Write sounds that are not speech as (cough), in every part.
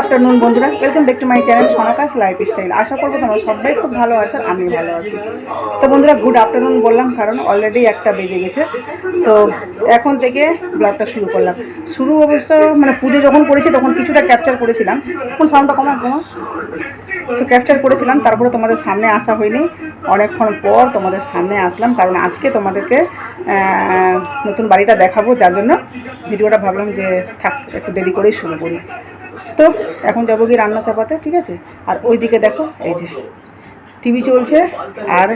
Afternoon বন্ধুরা। Welcome back to my channel Sonakash lifestyle আশা করব তোমরা সবাই খুব ভালো আছো আর আমিও ভালো আছি। তো বন্ধুরা গুড আফটারনুন বললাম, কারণ অলরেডি একটা বেজে গেছে। তো এখন থেকে ব্লগটা শুরু করলাম। শুরু অবশ্য মানে পুজো যখন করেছি, তখন কিছুটা ক্যাপচার করেছিলাম। কোন সাউন্ডটা কমা কমা তো ক্যাপচার করেছিলাম, তারপরে তোমাদের সামনে আসা হয়নি। অনেকক্ষণ পর তোমাদের সামনে আসলাম, কারণ আজকে তোমাদেরকে নতুন বাড়িটা দেখাবো। যার জন্য ভিডিওটা ভাবলাম যে থাক, একটু দেরি করেই শুরু করি। তো এখন যাব গিয়ে রান্না চাপাতে, ঠিক আছে? আর ওই দিকে দেখো, এই যে টিভি চলছে, আর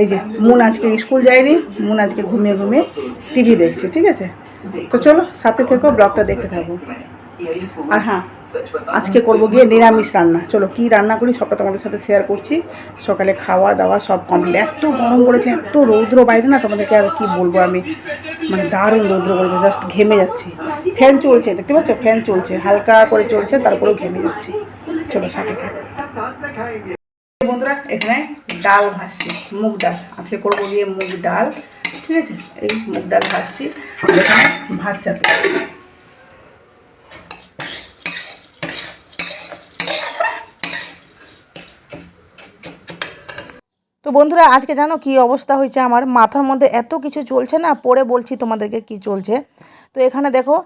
এই যে মুন আজকে স্কুল যায়নি, মুন আজকে ঘুমিয়ে ঘুমিয়ে টিভি দেখছে, ঠিক আছে? তো চলো, সাথে থেকেও ব্লগটা দেখতে থাকব আর হ্যাঁ আজকে করব গিয়ে নিরামিষ রান্না। চলো কি রান্না করি সবটা তোমাদের সাথে শেয়ার করছি। সকালে খাওয়া দাওয়া সব কমপ্লিট এত গরম পড়েছে, এত রৌদ্র বাইরে না, তোমাদেরকে আর কি বলব আমি? মানে দারুণ রৌদ্র পড়েছে জাস্ট ঘেমে যাচ্ছি। ফ্যান চলছে, দেখতে পাচ্ছ? ফ্যান চলছে, হালকা করে চলছে, তারপরেও ঘেমে যাচ্ছি। চলো সাথে থাকো। বন্ধুরা, এখানে ডাল ভাসছি মুগ ডাল। আজকে করব গিয়ে মুগ ডাল, ঠিক আছে? এই মুগ ডাল ভাসছি ভাত চাপে বন্ধুরা, আজকে জানো কি অবস্থা হয়েছে আমার? মাথার মধ্যে এত কিছু চলছে না, পরে বলছি তোমাদেরকে কি চলছে। তো এখানে দেখো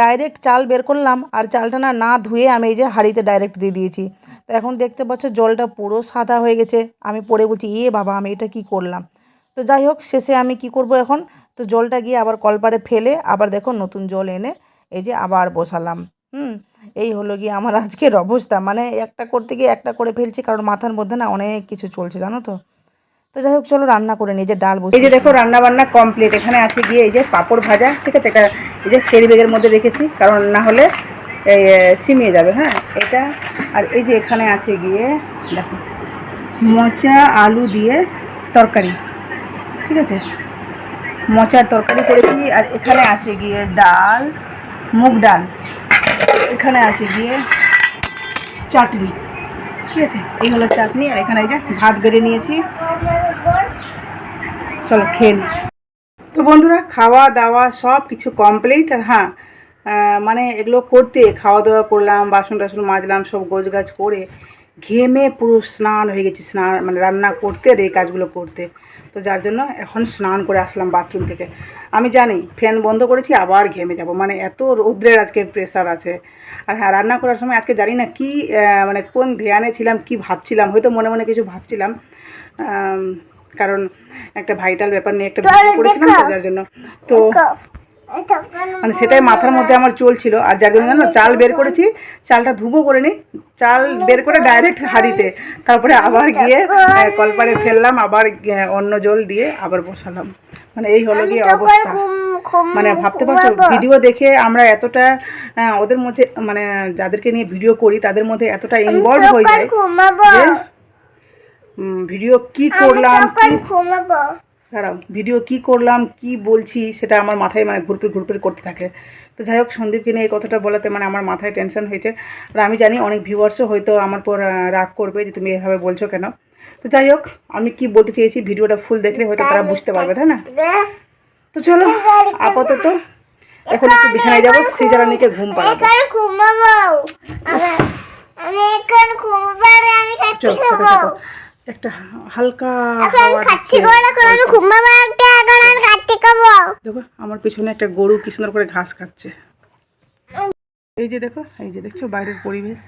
ডাইরেক্ট চাল বের করলাম, আর চালটা না না ধুয়ে আমি এই যে হাঁড়িতে ডাইরেক্ট দিয়ে দিয়েছি। তো এখন দেখতে পাচ্ছ জলটা পুরো সাদা হয়ে গেছে। আমি পরে বলছি, এ বাবা, আমি এটা কি করলাম? তো যাই হোক, শেষে আমি কি করব এখন? তো জলটা গিয়ে আবার কলপারে ফেলে আবার দেখো নতুন জল এনে এই যে আবার বসালাম। হুম, এই হলো গিয়ে আমার আজকের অবস্থা। মানে একটা করতে গিয়ে একটা করে ফেলছি, কারণ মাথার মধ্যে না অনেক কিছু চলছে, জানো তো? তো যাই হোক চলো রান্না করে নিই যে ডাল বসে এই যে দেখো রান্না বান্না কমপ্লিট এখানে আছে গিয়ে এই যে পাঁপড় ভাজা ঠিক আছে? এটা এই যে কেরি ব্যাগের মধ্যে রেখেছি কারণ না হলে এই সিমিয়ে যাবে হ্যাঁ? এটা আর এই যে এখানে আছে গিয়ে দেখো মোচা আলু দিয়ে তরকারি ঠিক আছে? মোচার তরকারি করেছি আর এখানে আছে গিয়ে ডাল মুগ ডাল এখানে আছে গিয়ে চাটনি ঠিক আছে? এই হলো চাটনি আর এখানে এই যে ভাত বেড়ে নিয়েছি। চলো খেয়ে তো বন্ধুরা, খাওয়া দাওয়া সব কিছু কমপ্লিট আর হ্যাঁ মানে এগুলো করতে খাওয়া দাওয়া করলাম, বাসন টাসন মাজলাম, সব গোছ গাছ করে ঘেমে পুরো স্নান হয়ে গেছি, স্নান মানে রান্না করতে আর এই কাজগুলো করতে। তো যার জন্য এখন স্নান করে আসলাম বাথরুম থেকে। আমি জানি ফ্যান বন্ধ করেছি, আবার ঘেমে যাব। মানে এত রৌদ্রের আজকে প্রেশার আছে। আর হ্যাঁ রান্না করার সময় আজকে জানি না কি মানে কোন ধ্যানে ছিলাম, কি ভাবছিলাম, হয়তো মনে মনে কিছু ভাবছিলাম। কারণ একটা ভাইটাল ব্যাপার নিয়ে একটা ভিডিও করেছিলাম তো যার জন্য। তো মানে সেটাই মাথার মধ্যে আমার চলছিল আর যার জন্য জানো চাল বের করেছি। চালটা ধুবো করে নি। চাল বের করে ডাইরেক্ট হাঁড়িতে। তারপরে আবার গিয়ে কলপারে ফেললাম। আবার অন্য জল দিয়ে আবার বসালাম। মানে এই হলো গিয়ে অবস্থা। মানে ভাবতে পারছ ভিডিও দেখে আমরা এতটা ওদের মধ্যে মানে যাদেরকে নিয়ে ভিডিও করি তাদের মধ্যে এতটা ইনভলভ হয়ে যায় ভিডিও কি করলাম দাঁড়াও ভিডিও কি করলাম কি বলছি সেটা আমার মাথায় মানে ঘুরপির ঘুরপির করতে থাকে। তো যাই হোক সন্দীপকে নিয়ে এই কথাটা বলাতে মানে আমার মাথায় টেনশন হয়েছে। আর আমি জানি অনেক ভিউয়ার্সও হয়তো আমার পর রাগ করবে যে তুমি এভাবে বলছো কেন। তো যাই হোক আমি কি বলতে চেয়েছি ভিডিওটা ফুল দেখলে হয়তো তারা বুঝতে পারবে তাই না? তো চলো আপাতত এখন একটু বিছানায় যাব সিজারানিকে ঘুম খাচ্ছি চলো একটা হালকা দেখো আমার পিছনে একটা গরু কি সুন্দর করে ঘাস খাচ্ছে। এই যে দেখো এই যে দেখছ বাইরের পরিবেশ।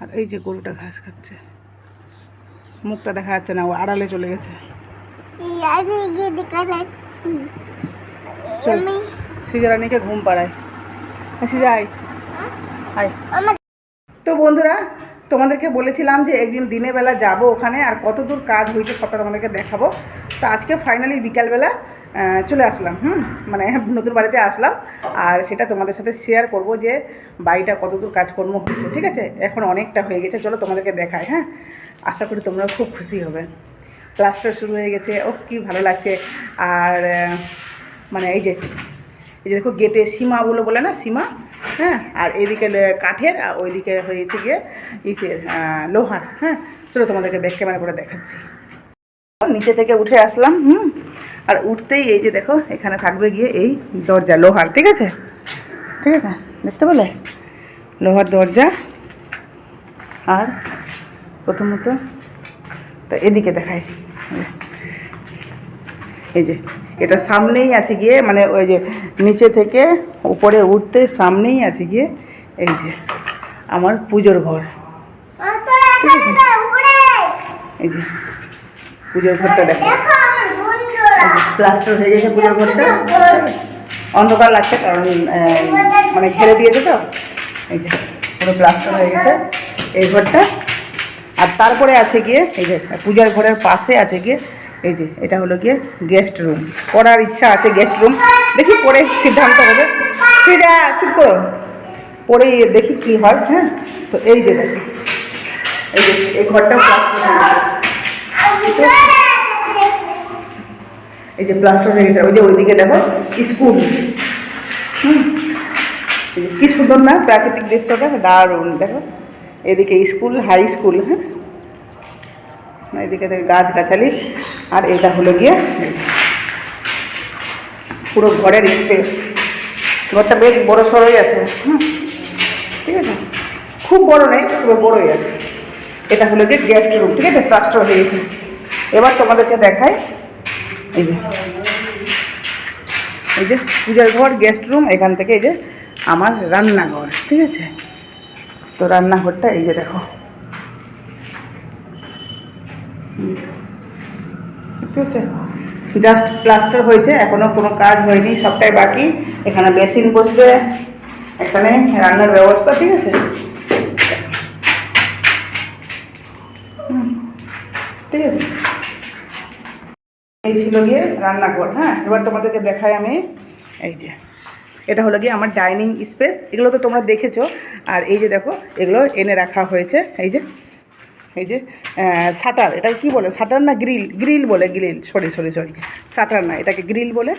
আর এই যে গরুটা ঘাস খাচ্ছে। মুখটা দেখা যাচ্ছে না ও আড়ালে চলে গেছে। চল সিজারানিকে ঘুম পাড়ায়। আসি যাই। তো বন্ধুরা তোমাদেরকে বলেছিলাম যে একদিন দিনের বেলা যাব ওখানে আর কত দূর কাজ হয়েছে সবটা তোমাদেরকে দেখাবো। তো আজকে ফাইনালি বিকালবেলা চলে আসলাম, হুম? মানে নতুন বাড়িতে আসলাম আর সেটা তোমাদের সাথে শেয়ার করব যে বাড়িটা কত দূর কাজকর্ম হচ্ছে ঠিক আছে? এখন অনেকটা হয়ে গেছে, চলো তোমাদেরকে দেখায় হ্যাঁ? আশা করি তোমরা খুব খুশি হবে। প্লাস্টার শুরু হয়ে গেছে ও কি ভালো লাগছে। আর মানে এই যে এই যে দেখো গেটে সীমাগুলো বলে না, সীমা হ্যাঁ? আর এদিকে কাঠের আর ওইদিকে হয়েছে গিয়ে ইসের লোহার হ্যাঁ? চলো তোমাদেরকে ব্যাক ক্যামেরা করে দেখাচ্ছি। নিচে থেকে উঠে আসলাম, হুম? আর উঠতেই এই যে দেখো, এখানে থাকবে গিয়ে এই দরজা, লোহার, ঠিক আছে? ঠিক আছে? দেখতে পেলে? লোহার দরজা আর প্রথমত, তো এদিকে দেখায় এই যে এটা সামনেই আছে গিয়ে মানে ওই যে নিচে থেকে উপরে উঠতে সামনেই আছে গিয়ে, এই যে আমার পুজোর ঘর। দেখো উপরে এই যে পুজোর ঘরটা দেখো। প্লাস্টার হয়ে গেছে পুজোর ঘরটা। অন্ধকার লাগছে কারণ মানে ঘেরে দিয়েছে তো। এই যে পুরো প্লাস্টার হয়ে গেছে এই ঘরটা। আর তারপরে আছে গিয়ে, এই যে পূজার ঘরের পাশে আছে গিয়ে এই যে, এটা হলো গিয়ে গেস্ট রুম করার ইচ্ছা আছে গেস্ট রুম দেখি পরে সিদ্ধান্ত হবে। সেটা চুপ করো। পরে দেখি কি হয় হ্যাঁ? তো এই যে দেখো। এই যে, এই ঘরটা এই যে প্লাস্টার হয়ে গেছে। ওই যে ওইদিকে দেখো স্কুল কি সুন্দর না, প্রাকৃতিক দৃশ্যটা, দারুণ। দেখো, এদিকে স্কুল হাই স্কুল হ্যাঁ? এদিকে দেখো, গাছগাছালি। আর এটা হলো গিয়ে পুরো ঘরের স্পেস ঘরটা বেশ বড় সড়োই আছে ঠিক আছে? খুব বড় নেই, তবে বড়ই আছে। এটা হলো গিয়ে গেস্ট রুম ঠিক আছে? প্লাস্টার হয়ে গেছে এবার তোমাদেরকে দেখাই। এই যে এই যে পূজার ঘর গেস্ট রুম এখান থেকে এই যে আমার রান্নাঘর, ঠিক আছে? তো রান্নাঘরটা এই যে দেখো। দেখতে পাচ্ছ জাস্ট প্লাস্টার হয়েছে, এখনও কোনো কাজ হয়নি, সবটাই বাকি। এখানে বেসিন বসবে, এখানে রান্নার ব্যবস্থা, ঠিক আছে? ঠিক আছে? এই ছিল গিয়ে রান্নাঘর হ্যাঁ? এবার তোমাদেরকে দেখাই আমি, এই যে, এটা হলো গিয়ে আমার ডাইনিং স্পেস এগুলো তো তোমরা দেখেছ, আর এই যে দেখো, এগুলো এনে রাখা হয়েছে, এই যে। এই যে শাটার এটা কি বলে? শাটার না গ্রিল? গ্রিল বলে, grill. Sorry sorry sorry. Shutter না, এটাকে গ্রিল বলে।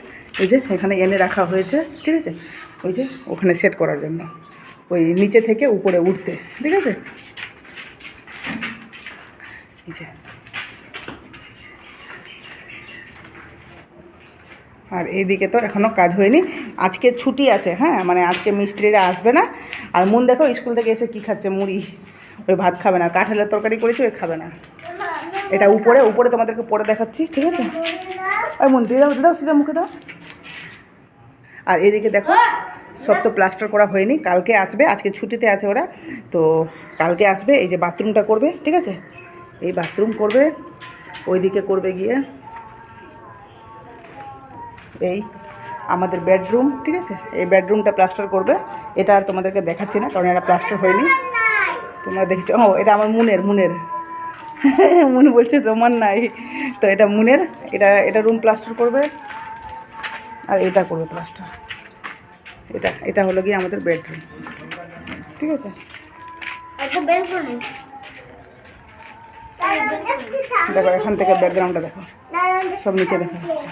এই যে, এখানে এনে রাখা হয়েছে, ঠিক আছে? ওই যে, ওখানে সেট করার জন্য। ওই নিচে থেকে উপরে উঠতে, ঠিক আছে? এই যে। আর এইদিকে তো এখনও কাজ হয়নি। আজকে ছুটি আছে হ্যাঁ? মানে আজকে মিস্ত্রিরা আসবে না। আর মন দেখো, স্কুল থেকে এসে কি খাচ্ছে মুড়ি? ওই ভাত খাবে না। কাঁঠালের তরকারি করেছি, ওই খাবে না। এটা উপরে উপরে তোমাদেরকে পরে দেখাচ্ছি, ঠিক আছে? ওই মন, দিয়ে দাও দাও সিধা মুখে দাও। আর এদিকে দেখো, সব তো প্লাস্টার করা হয়নি, কালকে আসবে, আজকে ছুটিতে আছে ওরা। তো কালকে আসবে, এই যে বাথরুমটা করবে, ঠিক আছে? এই বাথরুম করবে, ওইদিকে করবে গিয়ে, এই আমাদের বেডরুম, ঠিক আছে? এই বেডরুমটা প্লাস্টার করবে, এটা আর তোমাদেরকে দেখাচ্ছি না, কারণ এটা প্লাস্টার হয়নি। তোমরা দেখছ। ও এটা আমার মুনের মুনের। (laughs) মুন বলছে তোমার নাই। তো এটা মুনের এটা এটা রুম প্লাস্টার করবে। আর এটা করবে প্লাস্টার। এটা এটা হলো গিয়ে আমাদের বেডরুম। ঠিক আছে? করুন দেখো এখান থেকে ব্যাকগ্রাউন্ডটা দেখো। সব নিচে দেখা যাচ্ছে।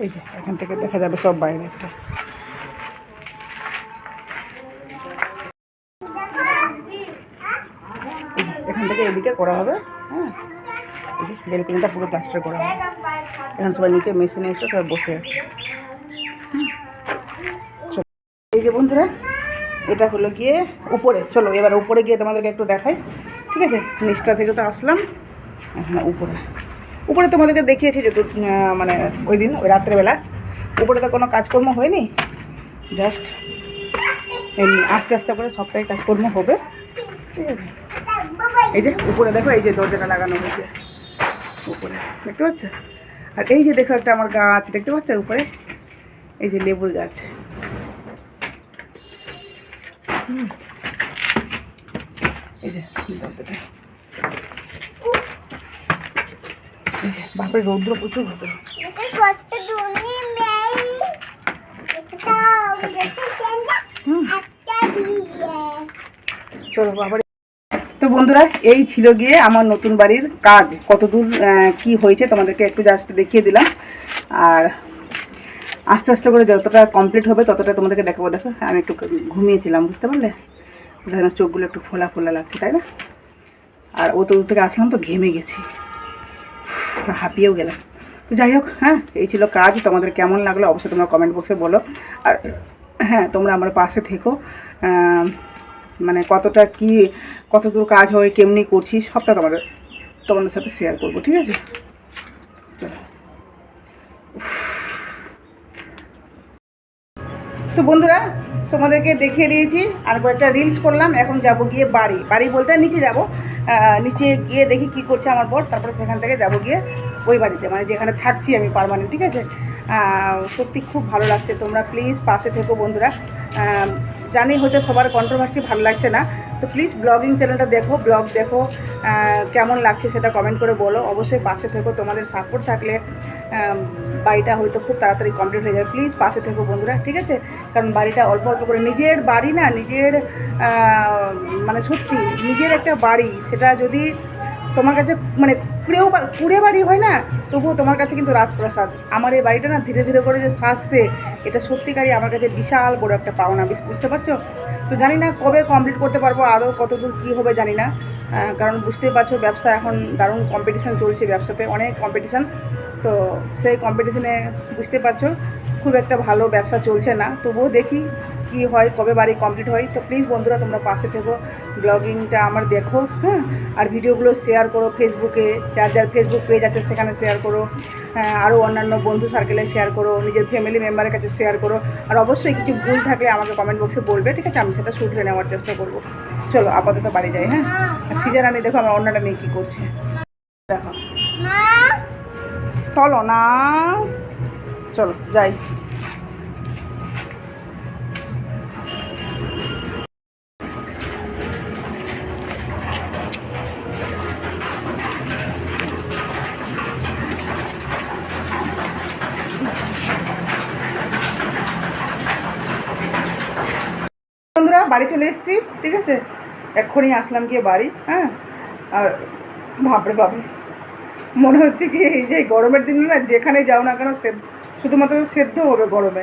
এই যে এখান থেকে দেখা যাবে সব বাইরে একটা করা হবে হ্যাঁ। বেলকুনিটা পুরো প্লাস্টার করা হবে। এখন সবাই নিচে মেশিনে এসে সবাই বসে আছে। এই যে বন্ধুরা, এটা হলো গিয়ে উপরে। চলো, এবার উপরে গিয়ে তোমাদেরকে একটু দেখাই। ঠিক আছে? নিচটা থেকে তো আসলাম। হ্যাঁ উপরে। উপরে তোমাদেরকে দেখিয়েছি যে দু- মানে ওই দিন, ওই রাত্রেবেলা। উপরে তো কোনো কাজকর্ম হয়নি। জাস্ট আস্তে আস্তে করে সবটাই কাজকর্ম হবে। ঠিক আছে? এই যে উপরে দেখো এই যে দরজাটা লাগানো হয়েছে। উপরে দেখতে পাচ্ছ? আর এই যে দেখো একটা আমার গাছ দেখতে পাচ্ছ উপরে? এই যে লেবুর গাছ। এই যে দরজাটা। এই যে বাপরে রৌদ্র প্রচুর রৌদ্র। চলো বাবার। বন্ধুরা, এই ছিল গিয়ে আমার নতুন বাড়ির কাজ। কতদূর কি হয়েছে তোমাদেরকে একটু জাস্ট দেখিয়ে দিলাম। আর আস্তে আস্তে করে যতটা কমপ্লিট হবে ততটা তোমাদেরকে দেখাবো। দেখো, আমি একটু ঘুমিয়েছিলাম, বুঝতে পারলে? যেন চোখগুলো একটু ফোলা ফোলা লাগছে, তাই না? আর ও তো থেকে আসলাম তো ঘেমে গেছি। হাঁপিয়েও গেলাম। তো যাই হোক হ্যাঁ এই ছিল কাজ। তোমাদের কেমন লাগল অবশ্যই তোমরা কমেন্ট বক্সে বলো। আর হ্যাঁ তোমরা আমার পাশে থেকো। মানে কতটা কি কত দূর কাজ হয়, কেমনি করছি, সবটা তোমাদের তোমাদের সাথে শেয়ার করব, ঠিক আছে? তো বন্ধুরা, তোমাদেরকে দেখিয়ে দিয়েছি, আর কয়েকটা রিলস করলাম, এখন যাব গিয়ে বাড়ি। বাড়ি বলতে নিচে যাব। নিচে গিয়ে দেখি কি করছে আমার বর, তারপরে সেখান থেকে যাব গিয়ে ওই বাড়িতে মানে যেখানে থাকছি আমি পারমানেন্ট ঠিক আছে? সত্যি খুব ভালো লাগছে, তোমরা প্লিজ পাশে থেকো বন্ধুরা। জানি হয়তো সবার কন্ট্রোভার্সি ভালো লাগছে না। তো প্লিজ ব্লগিং চ্যানেলটা দেখো ব্লগ দেখো কেমন লাগছে সেটা কমেন্ট করে বলো। অবশ্যই পাশে থেকো, তোমাদের সাপোর্ট থাকলে বাড়িটা হয়তো খুব তাড়াতাড়ি কমপ্লিট হয়ে যাবে। প্লিজ পাশে থেকো বন্ধুরা, ঠিক আছে? কারণ বাড়িটা অল্প অল্প করে নিজের বাড়ি না, নিজের মানে সত্যি, নিজের একটা বাড়ি, সেটা যদি তোমার কাছে মানে কুড়েও কুড়ে বাড়ি হয় না? তবুও তোমার কাছে কিন্তু রাজপ্রাসাদ। আমার এই বাড়িটা না ধীরে ধীরে করে যে সাজছে, এটা সত্যিকারই আমার কাছে বিশাল বড় একটা পাওনা। বুঝ- বুঝতে পারছ? তো জানি না কবে কমপ্লিট করতে পারব আরও কতদূর কী হবে জানি না। কারণ বুঝতেই পারছ ব্যবসা এখন দারুণ কম্পিটিশান চলছে ব্যবসাতে, অনেক কম্পিটিশান তো সেই কম্পিটিশানে বুঝতে পারছ, খুব একটা ভালো ব্যবসা চলছে না। তবুও দেখি কি হয় কবে বাড়ি কমপ্লিট হয় তো প্লিজ বন্ধুরা তোমরা পাশে থেকো ব্লগিংটা আমার দেখো হ্যাঁ? আর ভিডিওগুলো শেয়ার করো ফেসবুকে যার যার ফেসবুক পেজ আছে সেখানে শেয়ার করো হ্যাঁ, আরও অন্যান্য বন্ধু সার্কেলে শেয়ার করো নিজের ফ্যামিলি মেম্বারের কাছে শেয়ার করো আর অবশ্যই কিছু ভুল থাকলে আমাকে কমেন্ট বক্সে বলবে ঠিক আছে? আমি সেটা শুধরে নেওয়ার চেষ্টা করব। চলো আপাতত বাড়ি যাই হ্যাঁ? আর সিজার আনি দেখো আমার অন্যটা নিয়ে কী করছে। দেখো চলো না। চলো যাই। বাড়ি চলে এসেছি, ঠিক আছে? এক্ষুনি আসলাম গিয়ে বাড়ি হ্যাঁ? আর বাপরে বাপরে, মনে হচ্ছে কি এই যে গরমের দিনে না যেখানে যাও না কেন সে শুধুমাত্র সেদ্ধ হবে গরমে।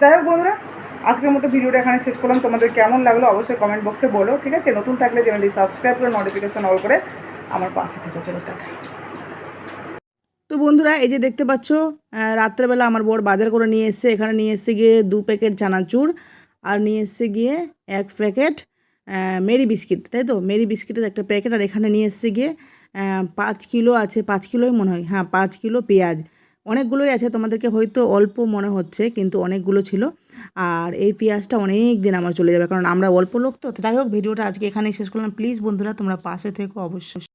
যাই হোক বন্ধুরা, আজকের মতো ভিডিওটা এখানে শেষ করলাম। তোমাদের কেমন লাগল অবশ্যই কমেন্ট বক্সে বলো, ঠিক আছে? নতুন থাকলে চ্যানেলটি সাবস্ক্রাইব করে নোটিফিকেশান অল করে আমার পাশে থেকে, চলো টাটা। তো বন্ধুরা, এই যে দেখতে পাচ্ছ রাত্রেবেলা আমার বর বাজার করে নিয়ে এসছে। এখানে নিয়ে এসছে গিয়ে দু প্যাকেট চানাচুর। আর নিয়ে এসছে গিয়ে এক প্যাকেট মেরি বিস্কিট, তাই তো? মেরি বিস্কিটের একটা প্যাকেট আর এখানে নিয়ে এসছে গিয়ে পাঁচ কিলো আছে, পাঁচ কিলোই মনে হয় হ্যাঁ পাঁচ কিলো পেঁয়াজ। অনেকগুলোই আছে, তোমাদেরকে হয়তো অল্প মনে হচ্ছে, কিন্তু অনেকগুলো ছিল। আর এই পেঁয়াজটা অনেক দিন আমার চলে যাবে, কারণ আমরা অল্প লোক তো যাই হোক, ভিডিওটা আজকে এখানেই শেষ করলাম। প্লিজ বন্ধুরা, তোমরা পাশে থেকো অবশ্যই।